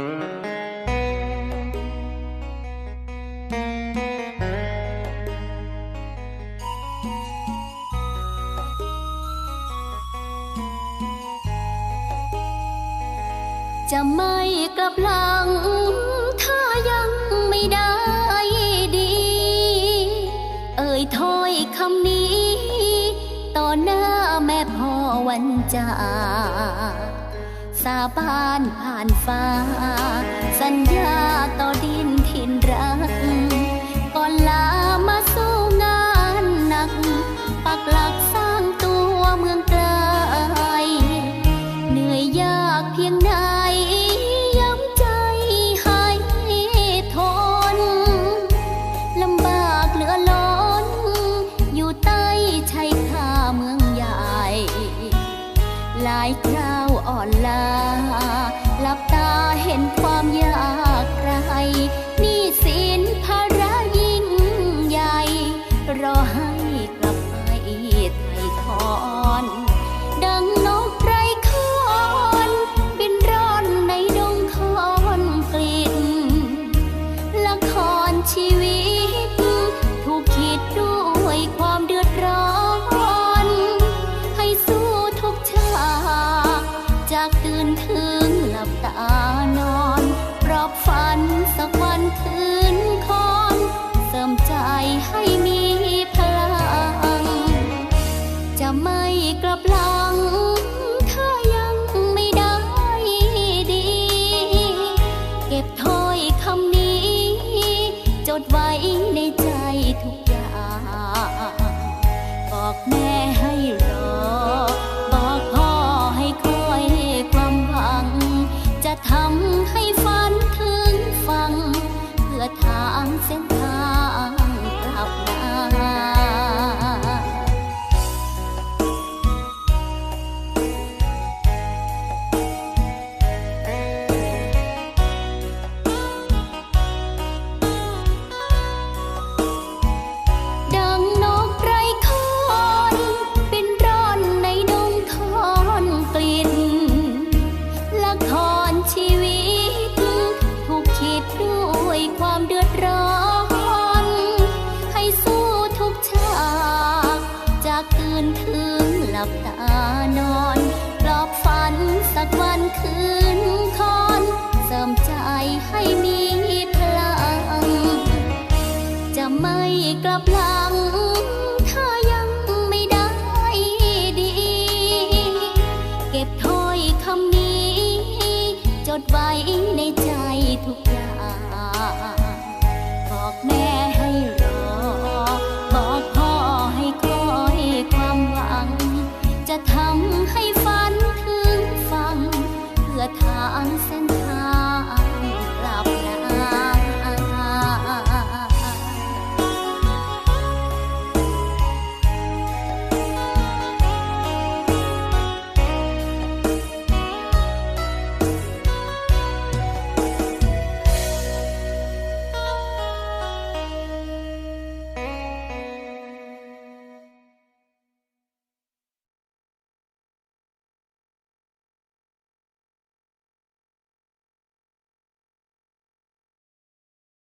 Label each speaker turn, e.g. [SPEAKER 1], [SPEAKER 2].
[SPEAKER 1] จะไม่กลับหลังถ้ายังไม่ได้ดี เอ่ยถ้อยคำนี้ ต่อหน้าแม่พ่อวันจาก สาบานผ่านฟ้า สัญญาต่อดินถิ่นรัก ก่อนลามาสู้งานหนัก ปักหลักสร้างตัวเมืองไกลเหนื่อยยากเพียง อนลา ไว้ในใจทุกอย่าง บอกแม่ให้รอ จะไม่กลับหลัง ถ้ายังไม่ได้ดี เก็บถ้อยคำนี้ จดไว้ในใจทุกอย่าง บอกแม่